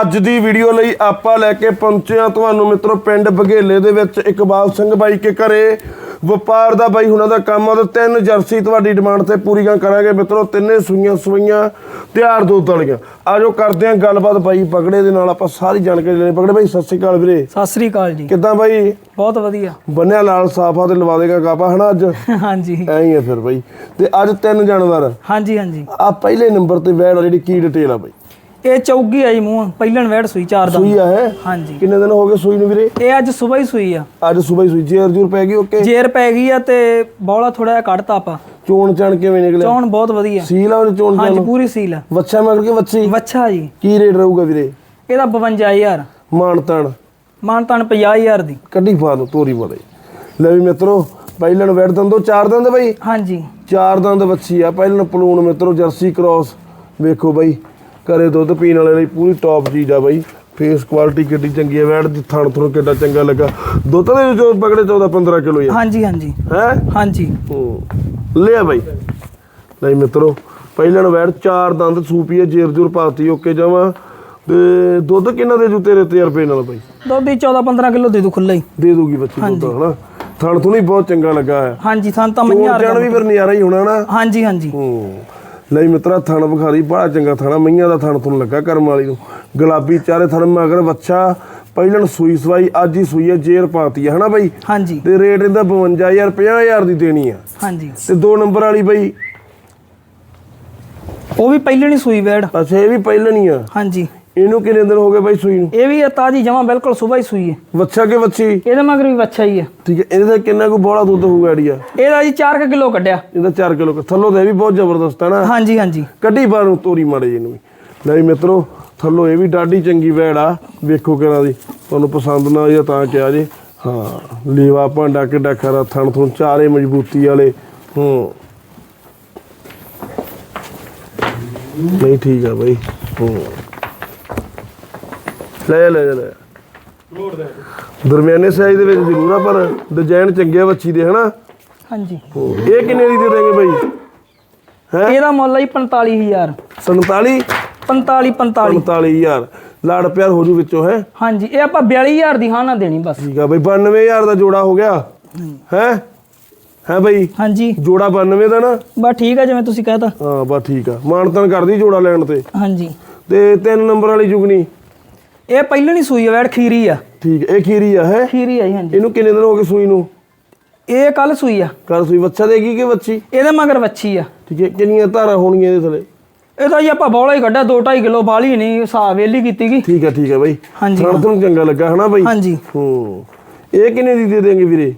ਅੱਜ ਦੀ ਵੀਡੀਓ ਲਈ ਆਪਾਂ ਲੈ ਕੇ ਪਹੁੰਚੇ ਆ ਤੁਹਾਨੂੰ ਮਿੱਤਰੋ ਪਿੰਡ ਬਘੇਲੇ ਦੇ ਵਿੱਚ ਇਕਬਾਲ ਸਿੰਘ ਬਾਈ ਕੇ ਘਰੇ। ਵਪਾਰ ਦਾ ਬਾਈ ਹੁਣਾਂ ਦਾ ਕੰਮ ਆ ਤੇ ਤਿੰਨ ਜਰਸੀ ਤੁਹਾਡੀ ਡਿਮਾਂਡ ਤੇ ਪੂਰੀਆਂ ਕਰਾਂਗੇ ਮਿੱਤਰੋ ਤਿੰਨੇ ਸੂਈਆਂ ਸੂਈਆਂ ਤਿਆਰ ਦੁੱਧ ਵਾਲੀਆਂ। ਆਜੋ ਕਰਦੇ ਆਂ ਗੱਲਬਾਤ ਬਾਈ ਪਗੜੇ ਦੇ ਨਾਲ ਆਪਾਂ ਸਾਰੀ ਜਾਣਕਾਰੀ ਲੈਣੀ। ਪਗੜੇ ਬਾਈ ਸਤਿ ਸ਼੍ਰੀ ਅਕਾਲ ਵੀਰੇ। ਸਤਿ ਸ੍ਰੀ ਅਕਾਲ ਜੀ। ਕਿੱਦਾਂ ਬਾਈ? ਬਹੁਤ ਵਧੀਆ। ਬੰਨਿਆ ਲਾਲ ਸਾਫਾ ਤੇ ਲਵਾ ਦੇਗਾ ਕਾਪਾ ਹਨਾ ਅੱਜ? ਹਾਂਜੀ। ਐਂ ਹੀ ਆ ਫਿਰ ਬਾਈ। ਤੇ ਅੱਜ ਤਿੰਨ ਜਾਨਵਰ। ਹਾਂਜੀ ਹਾਂਜੀ। ਆ ਪਹਿਲੇ ਨੰਬਰ ਤੇ ਵੈੜ ਜਿਹੜੀ ਕੀ ਡਿਟੇਲ ਆ ਬਾਈ? ਇਹ ਚੌਗੀ ਆਈ ਮੂੰਹ ਪਹਿਲਣ ਵੈੜ ਸੂਈ ਚਾਰ ਦਾ ਸੂਈ ਆ ਹੈ ਹਾਂਜੀ। ਕਿੰਨੇ ਦਿਨ ਹੋ ਗਏ ਸੂਈ ਨੂੰ ਵੀਰੇ? ਇਹ ਅੱਜ ਸਵੇਰ ਹੀ ਸੂਈ ਆ। ਅੱਜ ਸਵੇਰ ਸੂਈ। ਜੇਰ ਜੂਰ ਪੈ ਗਈ ਓਕੇ? ਜੇਰ ਪੈ ਗਈ ਆ ਤੇ ਬੌਲਾ ਥੋੜਾ ਜਿਹਾ ਕੱਢਤਾ ਆਪਾਂ। ਚੋਣ ਚਣ ਕਿਵੇਂ ਨਿਕਲਿਆ? ਚੌਣ ਬਹੁਤ ਵਧੀਆ। ਸੀਲ ਆ ਉਹਨੇ ਚੋਣ ਹਾਂਜੀ ਚਣ ਪੂਰੀ ਸੀਲ ਆ। ਵੱਛਾ ਮਗਰ ਕੇ ਵੱਛੀ? ਵੱਛਾ ਜੀ। ਕੀ ਰੇਟ ਰਹੂਗਾ ਵੀਰੇ? ਇਹਦਾ 52000 ਮਾਨ ਤਣ ਮਾਨ ਤਾਨ 50000 ਦੀ। ਕੱਢੀ ਪਾ ਦੋ ਤੋਰੀ ਬੜੇ ਲੈ ਵੀ ਮਿੱਤਰੋ ਪਹਿਲਣ ਵੈੜ ਦੰਦੋ ਚਾਰ ਦੰਦ ਬਾਈ? ਹਾਂਜੀ। ਚਾਰ ਦੰਦ ਵੱਛੀ ਆ। ਪਹਿਲਣ ਪਲੂਣ ਮਿੱਤਰੋ ਜਰਸੀ ਕ੍ਰਾਸ। ਵੇਖੋ ਬਾਈ ਘਰੇ ਦੁੱਧ ਪੀਣ ਵਾਲੇ ਲਈ ਪੂਰੀ ਟੌਪ ਚੀਜ਼ ਆ ਬਾਈ। ਫੇਸ ਕੁਆਲਿਟੀ ਕਿੱਡੀ ਚੰਗੀ ਆ ਵੈੜ ਦੀ ਥਣ ਥਣ ਕਿੱਡਾ ਚੰਗਾ ਲੱਗਾ। ਦੁੱਧ ਦੇ ਜੋ ਪਕੜੇ 14 15 ਕਿਲੋ ਆ। ਹਾਂਜੀ ਹਾਂਜੀ। ਹੈ? ਹਾਂਜੀ। ਲਿਆ ਬਾਈ। ਨਹੀਂ ਮਿੱਤਰੋ ਪਹਿਲਣ ਵੈੜ ਚਾਰ ਦੰਦ ਸੂਪੀ ਹੈ ਜੇਰ ਜੁਰ ਪਾਤੀ ਓਕੇ ਜਾਵਾਂ। ਤੇ ਦੁੱਧ ਕਿੰਨਾ ਦੇ ਜੂ ਤੇਰੇ ਤਜਰਬੇ ਨਾਲ ਬਾਈ? ਦੁੱਧ ਦੀ 14 15 ਕਿਲੋ ਦੇ ਦੂ ਖੁੱਲਾ ਹੀ। ਦੇ ਦੂਗੀ ਬੱਚੀ ਦੁੱਧ ਹਨਾ? ਥਣ ਥੁਣੀ ਬਹੁਤ ਚੰਗਾ ਲੱਗਾ ਹੈ ਹਾਂਜੀ ਥਾਂ ਤਾਂ ਮਈਆਂ ਚਣ ਵੀ ਫਿਰ ਨਜ਼ਾਰਾ ਹੀ ਹੋਣਾ ਨਾ। ਹਾਂਜੀ ਹਾਂਜੀ। ਹੂੰ। ਲਈ ਮਿੱਤਰਾ ਥਣ ਬਖਾਰੀ ਬੜਾ ਚੰਗਾ ਥਣਾ ਮਈਆਂ ਦਾ ਥਣ ਤੁਹਾਨੂੰ ਲੱਗਾ ਕਰਮ ਵਾਲੀ ਨੂੰ। ਗੁਲਾਬੀ ਚਾਰੇ ਥਣ ਮਗਰ ਬੱਚਾ ਪਹਿਲਣ ਸੂਈ ਸਵਾਈ ਅੱਜ ਹੀ ਸੂਈ ਹੈ ਜੇਰ ਪਾਤੀ ਹੈ ਹਨਾ ਬਾਈ? ਹਾਂਜੀ। ਤੇ ਰੇਟ ਇਹਦਾ 52000 50000 ਦੀ ਦੇਣੀ ਆ। ਹਾਂਜੀ। ਤੇ ਦੋ ਨੰਬਰ ਵਾਲੀ ਬਾਈ? ਉਹ ਵੀ ਪਹਿਲਣ ਹੀ ਸੂਈ ਵੈੜ ਅੱਛਾ ਇਹ ਵੀ ਪਹਿਲਣ ਹੀ ਆ। ਹਾਂਜੀ। ਇਹਨੂੰ ਕਿੰਨੇ ਦਿਨ ਹੋ ਗਏ ਬਾਈ ਸੂਈ ਨੂੰ? ਇਹ ਵੀ ਤਾਜੀ ਜਮਾ ਬਿਲਕੁਲ ਸਵੇਰ ਹੀ ਸੂਈ ਹੈ। ਵੱਛਾ ਕੇ ਵੱਛੀ? ਇਹਦੇ ਮਗਰ ਵੀ ਵੱਛਾ ਹੀ ਆ ਠੀਕ ਹੈ ਇਹਦੇ ਤੇ ਕਿੰਨਾ ਕੁ ਬੋਲਾ ਦੁੱਧ ਹੋਊਗਾ ਆਈਡੀਆ ਇਹਦਾ ਜੀ 4 ਕਿਲੋ ਕੱਢਿਆ। ਇਹਦਾ 4 ਕਿਲੋ ਥੱਲੋਂ ਤੇ ਵੀ ਬਹੁਤ ਜ਼ਬਰਦਸਤ ਹੈ ਨਾ? ਹਾਂਜੀ ਹਾਂਜੀ। ਕੱਢੀ ਬਾਹਰ ਨੂੰ ਤੋਰੀ ਮਾੜੇ ਜੀ ਨੂੰ ਮਿੱਤਰੋ ਥੱਲੋਂ ਇਹ ਵੀ ਡਾਢੀ ਚੰਗੀ ਵੈੜ ਆ। ਵੇਖੋ ਕਿਹਨਾਂ ਦੀ। ਤੁਹਾਨੂੰ ਪਸੰਦ ਨਾ ਆਈ ਤਾਂ ਕਿਹਾ ਜੇ। ਹਾਂ ਲੀਵਾ ਭਾਂਡਾ ਕਿੱਡਾ ਖਰਾ ਥਣ ਥਣ ਚਾਰੇ ਮਜ਼ਬੂਤੀ ਵਾਲੇ। ਹੂੰ। ਨਹੀਂ ਠੀਕ ਆ ਬਾਈ। ਹੂੰ। ਲੈ ਲੈ ਲੈ ਦਰਮਿਆਨੇ ਸਾਈਜ਼ ਦੇ ਵਿੱਚ ਜ਼ਰੂਰ ਆ ਪਰ ਡਿਜ਼ਾਈਨ ਚੰਗੇ ਆ ਵੱਛੀ ਦੇ ਹਨਾ? ਹਾਂਜੀ। ਇਹ ਕਿੰਨੇ ਦੀ ਦੇ ਦੇਂਗੇ ਬਾਈ? ਹੈ? ਇਹਦਾ ਮੁੱਲ ਹੈ 45000 47 45 45 45000 ਲਾੜ ਪਿਆਰ ਹੋ ਜੂ ਵਿੱਚੋਂ ਹੈ? ਹਾਂਜੀ ਇਹ ਆਪਾਂ 42000 ਦੀ ਹਾਂ ਨਾ ਦੇਣੀ ਬਸ। ਠੀਕ ਆ ਬਈ 92000 ਦਾ ਜੋੜਾ ਹੋ ਗਿਆ। ਹੈ? ਹੈ ਬਈ? ਹਾਂਜੀ। ਜੋੜਾ 92 ਦਾ ਨਾ? ਬਸ ਠੀਕ ਹੈ ਜਿਵੇਂ ਤੁਸੀਂ ਕਹਤਾ। ਹਾਂ ਬਸ ਠੀਕ ਆ। ਮਾਨਤਨ ਕਰਦੀ ਜੋੜਾ ਲੈਣ ਤੇ। ਹਾਂਜੀ। ਤੇ ਤਿੰਨ ਨੰਬਰ ਵਾਲੀ ਜੁਗਨੀ। ਇਹ ਪਹਿਲਾਂ ਨਹੀਂ ਸੂਈ ਆ ਵੈੜ ਖੀਰੀ ਆ। ਠੀਕ ਇਹ ਖੀਰੀ ਆ ਹੈ? ਖੀਰੀ ਆਈ ਹਾਂਜੀ। ਇਹਨੂੰ ਕਿੰਨੇ ਦਿਨ ਹੋ ਗਏ ਸੂਈ ਨੂੰ? ਇਹ ਕੱਲ ਸੂਈ ਆ। ਕਰ ਸੂਈ ਬੱਚਾ ਦੇਗੀ ਕਿ ਬੱਚੀ ਇਹਦੇ ਮਗਰ ਵੱਛੀ ਆ। ਠੀਕ ਹੈ ਕਿੰਨੀਆਂ ਧਾਰਾਂ ਹੋਣਗੀਆਂ ਇਹਦੇ ਥਲੇ? ਇਹ ਤਾਂ ਜੀ ਆਪਾਂ ਬੌਲਾ ਹੀ ਕੱਢਿਆ 2.5 ਕਿਲੋ ਬਾਲੀ ਨਹੀਂ ਹਿਸਾਬ ਵੇਲੀ ਕੀਤੀ ਗਈ। ਠੀਕ ਹੈ ਠੀਕ ਹੈ ਬਾਈ। ਹਾਂਜੀ ਥਣ ਤੁਹਾਨੂੰ ਚੰਗਾ ਲੱਗਾ ਹਨਾ ਬਾਈ? ਹਾਂਜੀ। ਹੂੰ। ਇਹ ਕਿੰਨੇ ਦੀ ਦੇ ਦੇਂਗੇ ਵੀਰੇ?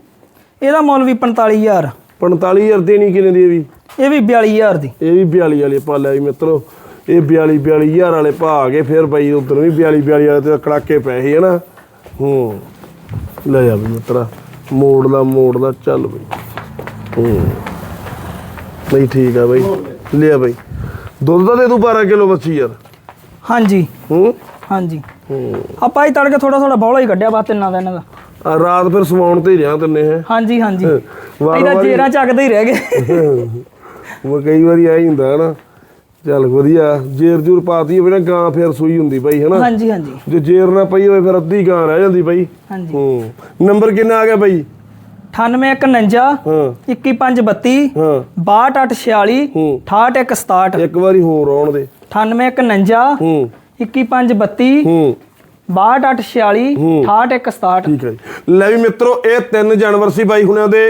ਇਹਦਾ ਮੁੱਲ ਵੀ 45000 45000 ਦੇਣੀ ਕਿੰਨੇ ਦੀ ਇਹ ਵੀ? ਇਹ ਵੀ 42000 ਦੀ। ਇਹ ਵੀ 42 ਵਾਲੇ ਪਾ ਵੀ ਮਿੱਤਰੋ। ਇਹ 42 42000 ਵਾਲੇ ਆ ਗਏ ਫਿਰ ਬਾਈ ਉਧਰ ਵੀ 42 42 ਵਾਲੇ ਤੇ ਕੜਾਕੇ ਪਏ ਸੀ ਹਨਾ। ਹੂੰ। ਲੈ ਜਾ ਵੀ ਮਿੱਤਰਾ ਮੋੜ ਦਾ ਮੋੜ ਦਾ ਚੱਲ ਬਈ। ਹੂੰ। ਨਹੀਂ ਠੀਕ ਆ ਬਈ। ਲਿਆ ਬਈ। ਦੁੱਧ ਦਾ ਦੇ ਦੂ 12 ਕਿਲੋ ਬੱਚੀ ਯਾਰ। ਹਾਂਜੀ। ਹੂੰ। ਹਾਂਜੀ। ਹੂੰ। ਆਪਾਂ ਹੀ ਤੜਕੇ ਥੋੜਾ ਥੋੜਾ ਬੌਲਾ ਹੀ ਕੱਢਿਆ ਬਸ ਤਿੰਨਾਂ ਦਾ ਇਹਨਾਂ ਦਾ। ਆ ਰਾਤ ਫਿਰ ਸਮਾਉਣ ਤੇ ਹੀ ਰਿਆਂ ਤੰਨੇ ਹੈ। ਹਾਂਜੀ ਹਾਂਜੀ। ਇਹਦਾ ਜੇਰਾ ਚੱਕਦੇ ਹੀ ਰਹਿ ਗਏ। ਉਹ ਕਈ ਵਾਰੀ ਆ ਹੀ ਹੁੰਦਾ ਹਨਾ ਚੱਲ ਵਧੀਆ ਜੇਰ ਜੂਰ ਪਾਤੀ ਹੋਵੇ ਨਾ ਗਾਂ ਫਿਰ ਸੂਈ ਹੁੰਦੀ ਬਾਈ ਹਨਾ? ਹਾਂਜੀ ਹਾਂਜੀ। ਜੇ ਜੇਰ ਨਾ ਪਈ ਹੋਵੇ ਫਿਰ ਅੱਧੀ ਗਾਂ ਰਹਿ ਜਾਂਦੀ ਬਾਈ ਹਾਂਜੀ। ਹੂੰ। ਨੰਬਰ ਕਿੰਨਾ ਆ ਗਿਆ ਬਾਈ? 9851 ਹਾਂ। 21532 ਹਾਂ। 6246 ਹੂੰ। 6867 ਇੱਕ ਵਾਰੀ ਹੋਰ ਆਉਣ ਦੇ। 9851 ਹੂੰ। 21532 ਹੂੰ। 6246 6867 ਠੀਕ ਹੈ ਜੀ। ਲੈ ਵੀ ਮਿੱਤਰੋ ਇਹ ਤਿੰਨ ਜਾਨਵਰ ਸੀ ਬਾਈ ਹੁਣਿਆਂ ਦੇ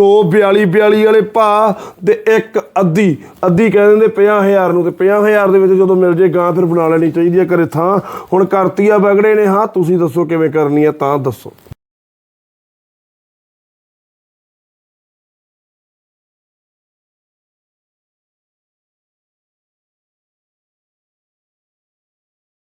ਦੋ 42 42 ਵਾਲੇ ਭਾ ਤੇ ਇੱਕ ਅੱਧੀ। ਅੱਧੀ ਕਹਿ ਦਿੰਦੇ 50000 ਨੂੰ ਤੇ 50000 ਦੇ ਵਿੱਚ ਜਦੋਂ ਮਿਲ ਜੇ ਗਾਂ ਫਿਰ ਬਣਾ ਲੈਣੀ ਚਾਹੀਦੀ ਹੈ ਘਰੇ ਥਾਂ। ਹੁਣ ਕਰਤੀ ਆ ਬਗੜੇ ਨੇ ਹਾਂ ਤੁਸੀਂ ਦੱਸੋ ਕਿਵੇਂ ਕਰਨੀ ਹੈ ਤਾਂ ਦੱਸੋ।